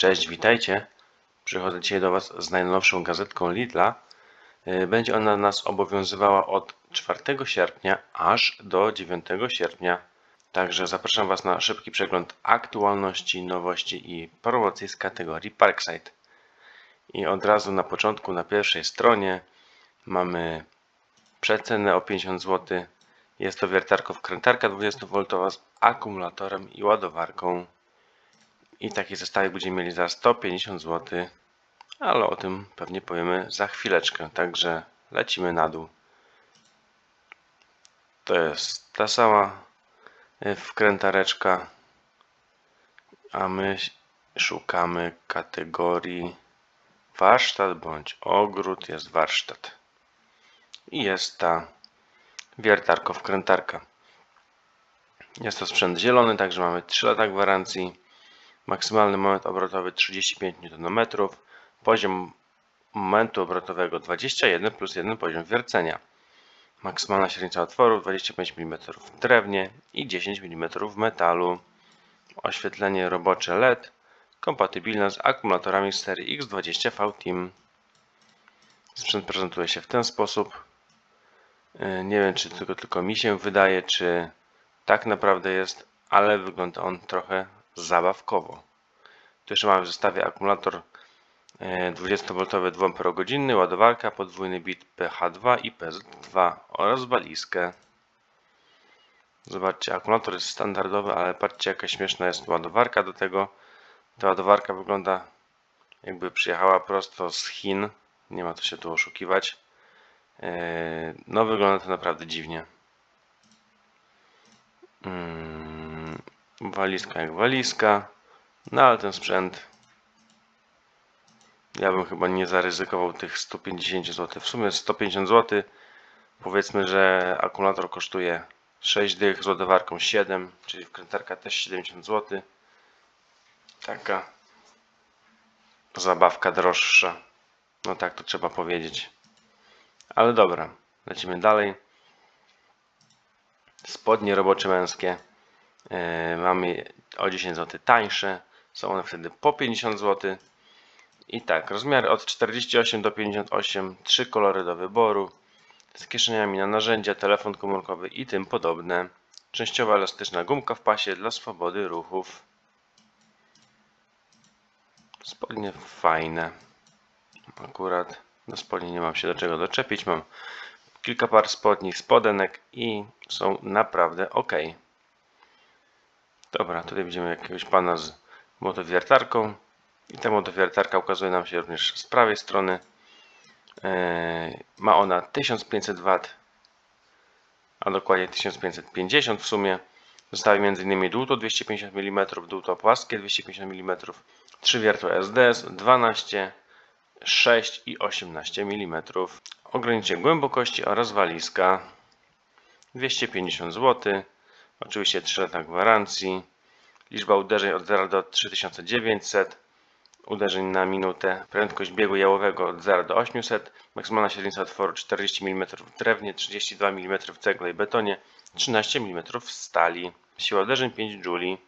Cześć, witajcie. Przychodzę dzisiaj do Was z najnowszą gazetką Lidla. Y, Będzie ona nas obowiązywała od 4 sierpnia aż do 9 sierpnia. Także zapraszam Was na szybki przegląd aktualności, nowości i promocji z kategorii Parkside. I od razu na początku, na pierwszej stronie mamy przecenę o 50 zł. Jest to wiertarko wkrętarka 20V z akumulatorem i ładowarką. I taki zestawik będziemy mieli za 150 zł, ale o tym pewnie powiemy za chwileczkę, także lecimy na dół. To jest ta sama y, wkrętareczka, a my szukamy kategorii warsztat bądź ogród, jest warsztat. I jest ta wiertarko wkrętarka. Jest to sprzęt zielony, także mamy 3 lata gwarancji. Maksymalny moment obrotowy 35 Nm. Poziom momentu obrotowego 21 plus 1 poziom wiercenia. Maksymalna średnica otworu 25 mm w drewnie i 10 mm w metalu. Oświetlenie robocze LED. Kompatybilne z akumulatorami serii X20V Team. Sprzęt prezentuje się w ten sposób. Yy, Nie wiem, czy tylko, tylko mi się wydaje, czy tak naprawdę jest, ale wygląda on trochę zabawkowo. Tu jeszcze mamy w zestawie akumulator 20V 2Ah, ładowarka, podwójny bit PH2 i PZ2 oraz walizkę. Zobaczcie, akumulator jest standardowy, ale patrzcie jaka śmieszna jest ładowarka do tego. Ta ładowarka wygląda jakby przyjechała prosto z Chin. Nie ma to się tu oszukiwać. Yy, No wygląda to naprawdę dziwnie. Mm, Walizka jak walizka. No ale ten sprzęt ja bym chyba nie zaryzykował tych 150 zł. W sumie 150 zł. Powiedzmy, że akumulator kosztuje 6 dych z ładowarką 7, czyli wkrętarka też 70 zł. Taka zabawka droższa. No tak to trzeba powiedzieć. Ale dobra, lecimy dalej. Spodnie robocze męskie. Yy, mamy o 10 zł tańsze. Są one wtedy po 50 zł. I tak, rozmiary od 48 do 58, trzy kolory do wyboru, z kieszeniami na narzędzia, telefon komórkowy i tym podobne. Częściowo elastyczna gumka w pasie dla swobody ruchów. Spodnie fajne. Akurat do spodni nie mam się do czego doczepić. Mam kilka par spodni, spodenek i są naprawdę ok. Dobra, tutaj widzimy jakiegoś pana z motowiertarką. I ta motowiertarka ukazuje nam się również z prawej strony. Yy, Ma ona 1500 W, a dokładnie 1550 w sumie. Zostały m.in. dłuto 250 mm, dłuto płaskie 250 mm, 3 wiertła SDS 12, 6 i 18 mm. Ograniczenie głębokości oraz walizka 250 zł. Oczywiście 3 lata gwarancji. Liczba uderzeń od 0 do 3900 uderzeń na minutę, prędkość biegu jałowego od 0 do 800, maksymalna średnica otworu 40 mm w drewnie, 32 mm w cegle i betonie, 13 mm w stali, siła uderzeń 5 J,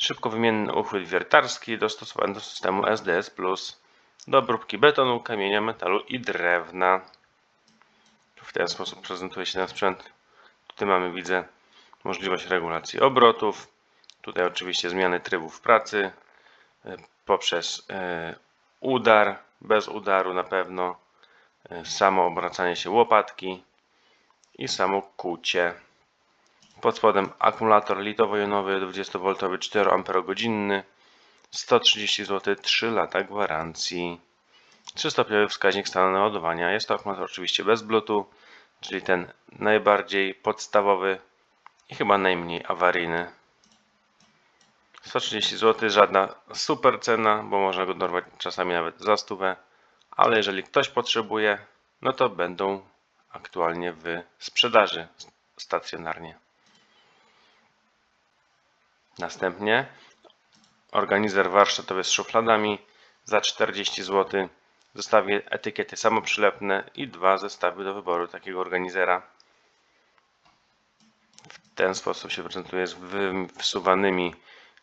szybko wymienny uchwyt wiertarski dostosowany do systemu SDS+, do obróbki betonu, kamienia, metalu i drewna. W ten sposób prezentuje się ten sprzęt. Tutaj mamy, widzę, możliwość regulacji obrotów, tutaj oczywiście zmiany trybów pracy, poprzez e, udar, bez udaru na pewno, e, samo obracanie się łopatki i samo kucie. Pod spodem akumulator litowo-jonowy 20V 4Ah 130 zł 3 lata gwarancji. 3-stopniowy wskaźnik stanu naładowania. Jest to akumulator oczywiście bez Bluetooth, czyli ten najbardziej podstawowy i chyba najmniej awaryjny. 130 zł, żadna super cena, bo można go dorwać czasami nawet za stówę, ale jeżeli ktoś potrzebuje, no to będą aktualnie w sprzedaży stacjonarnie. Następnie organizer warsztatowy z szufladami za 40 zł. Zostawię etykiety samoprzylepne i dwa zestawy do wyboru takiego organizera. Ten sposób się prezentuje z wsuwanymi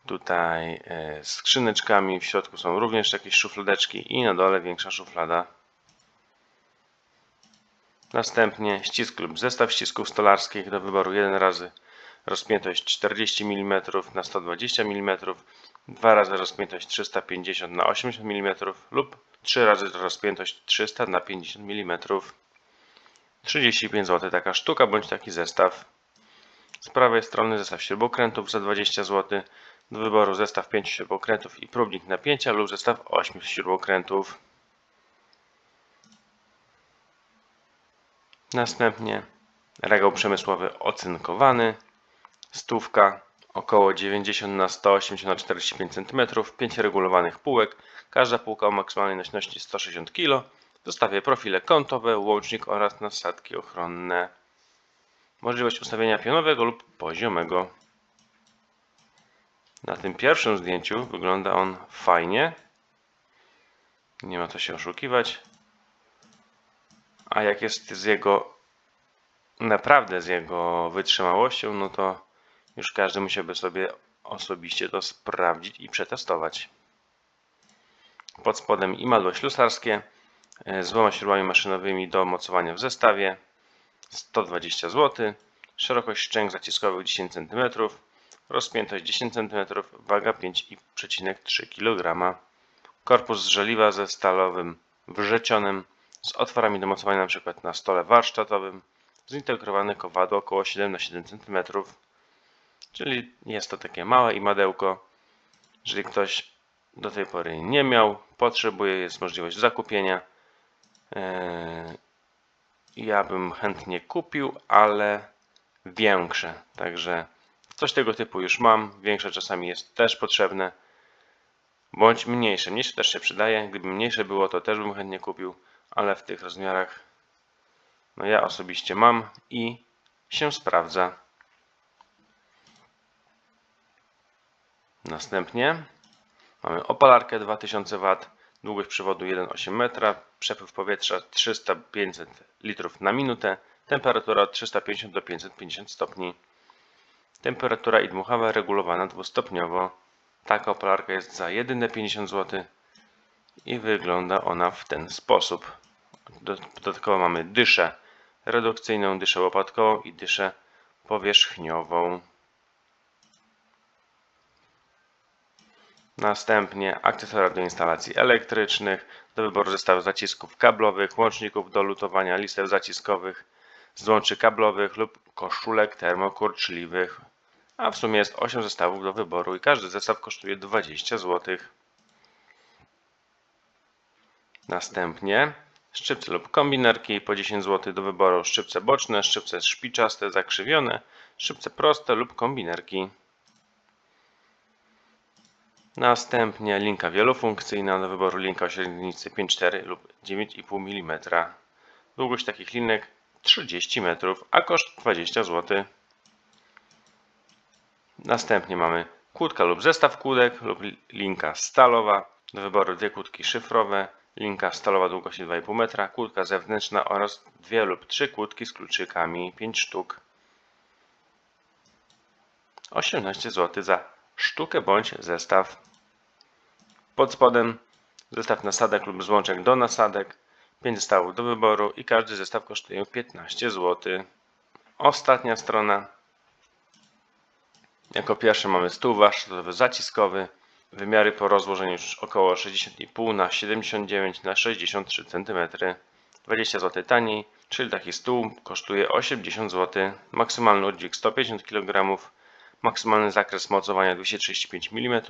tutaj e, skrzyneczkami. W środku są również jakieś szufladeczki i na dole większa szuflada. Następnie ścisk lub zestaw ścisków stolarskich do wyboru jeden razy rozpiętość 40 mm na 120 mm, dwa razy rozpiętość 350 na 80 mm lub trzy razy rozpiętość 300 na 50 mm. 35 zł taka sztuka bądź taki zestaw. Z prawej strony zestaw śrubokrętów za 20 zł. Do wyboru zestaw 5 śrubokrętów i próbnik napięcia lub zestaw 8 śrubokrętów. Następnie regał przemysłowy ocynkowany, stówka, około 90 na 180 na 45 cm, 5 regulowanych półek, każda półka o maksymalnej nośności 160 kg, w profile kątowe, łącznik oraz nasadki ochronne. Możliwość ustawienia pionowego lub poziomego. Na tym pierwszym zdjęciu wygląda on fajnie. Nie ma co się oszukiwać. A jak jest z jego naprawdę z jego wytrzymałością, no to już każdy musiałby sobie osobiście to sprawdzić i przetestować. Pod spodem imadło ślusarskie e, z dwoma śrubami maszynowymi do mocowania w zestawie 120 zł. Szerokość szczęk zaciskowych 10 cm, rozpiętość 10 cm, waga 5,3 kg. Korpus z żeliwa ze stalowym wrzecionem z otworami do mocowania np. na stole warsztatowym. Zintegrowane kowadło około 7 na 7 cm. Czyli jest to takie małe imadełko. Jeżeli ktoś do tej pory nie miał, potrzebuje, jest możliwość zakupienia. Eee, ja bym chętnie kupił, ale większe. Także coś tego typu już mam. Większe czasami jest też potrzebne. Bądź mniejsze. Mniejsze też się przydaje. Gdyby mniejsze było, to też bym chętnie kupił, ale w tych rozmiarach no ja osobiście mam i się sprawdza. Następnie mamy opalarkę 2000 W, długość przewodu 1,8 metra, przepływ powietrza 300-500 litrów na minutę, temperatura od 350 do 550 stopni. Temperatura i dmuchawa regulowana dwustopniowo. Taka opalarka jest za jedyne 50 zł i wygląda ona w ten sposób. Dodatkowo mamy dyszę redukcyjną, dyszę łopatkową i dyszę powierzchniową. Następnie akcesoria do instalacji elektrycznych, do wyboru zestawu zacisków kablowych, łączników do lutowania listew zaciskowych, złączy kablowych lub koszulek termokurczliwych. A w sumie jest 8 zestawów do wyboru i każdy zestaw kosztuje 20 zł. Następnie szczypce lub kombinerki po 10 zł do wyboru, szczypce boczne, szczypce szpiczaste, zakrzywione, szczypce proste lub kombinerki. Następnie linka wielofunkcyjna do wyboru linka o średnicy 5,4 lub 9,5 mm. Długość takich linek 30 metrów, a koszt 20 zł. Następnie mamy kłódka lub zestaw kłódek lub linka stalowa. Do wyboru dwie kłódki szyfrowe, linka stalowa długości 2,5 metra, kłódka zewnętrzna oraz dwie lub trzy kłódki z kluczykami 5 sztuk. 18 zł za sztukę bądź zestaw. Pod spodem zestaw nasadek lub złączek do nasadek, 5 zestawów do wyboru i każdy zestaw kosztuje 15 zł. Ostatnia strona. Jako pierwszy mamy stół warsztatowy zaciskowy. Wymiary po rozłożeniu już około 60,5 na 79 na 63 cm. 20 zł taniej, czyli taki stół kosztuje 80 zł. Maksymalny oddźwięk 150 kg. Maksymalny zakres mocowania 235 mm.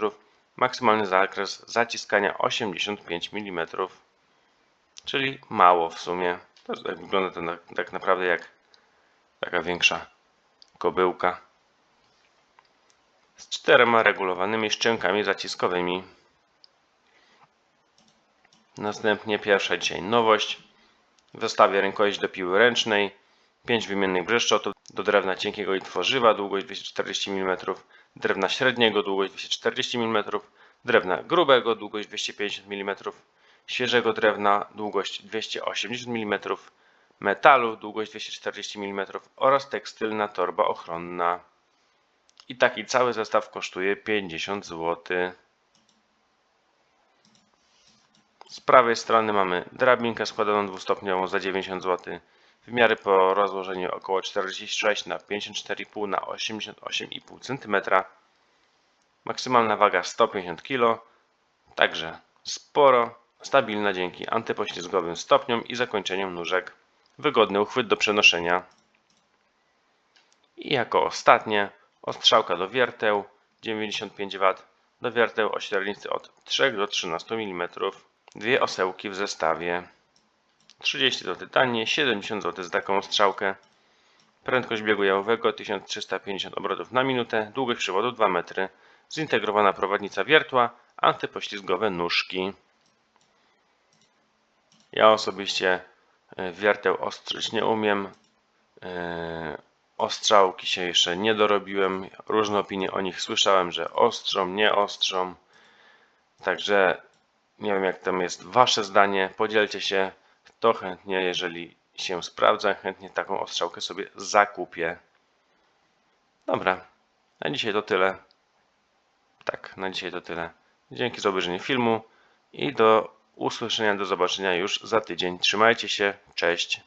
Maksymalny zakres zaciskania 85 mm. Czyli mało w sumie. To wygląda to tak naprawdę jak taka większa kobyłka z czterema regulowanymi szczękami zaciskowymi. Następnie pierwsza dzisiaj nowość. W zestawie rękojeść do piły ręcznej, 5 wymiennych brzeszczotów do drewna cienkiego i tworzywa, długość 240 mm, drewna średniego, długość 240 mm, drewna grubego, długość 250 mm, świeżego drewna, długość 280 mm, metalu, długość 240 mm oraz tekstylna torba ochronna. I taki cały zestaw kosztuje 50 zł. Z prawej strony mamy drabinkę składaną dwustopniową za 90 zł. Wymiary po rozłożeniu około 46 na 54,5 na 88,5 cm. Maksymalna waga 150 kg. Także sporo, stabilna dzięki antypoślizgowym stopniom i zakończeniom nóżek. Wygodny uchwyt do przenoszenia. I jako ostatnie ostrzałka do wierteł 95 W, do wierteł o średnicy od 3 do 13 mm. Dwie osełki w zestawie. 30 zł taniej, 70 zł za taką strzałkę. Prędkość biegu jałowego 1350 obrotów na minutę, długość przewodu 2 metry. Zintegrowana prowadnica wiertła, antypoślizgowe nóżki. Ja osobiście e, wierteł ostrzyć nie umiem. E, Ostrzałki się jeszcze nie dorobiłem. Różne opinie o nich słyszałem, że ostrzą, nie ostrzą. Także nie wiem jak tam jest wasze zdanie. Podzielcie się. To chętnie, jeżeli się sprawdza, chętnie taką ostrzałkę sobie zakupię. Dobra, na dzisiaj to tyle. Tak, na dzisiaj to tyle. Dzięki za obejrzenie filmu i do usłyszenia, do zobaczenia już za tydzień. Trzymajcie się, cześć.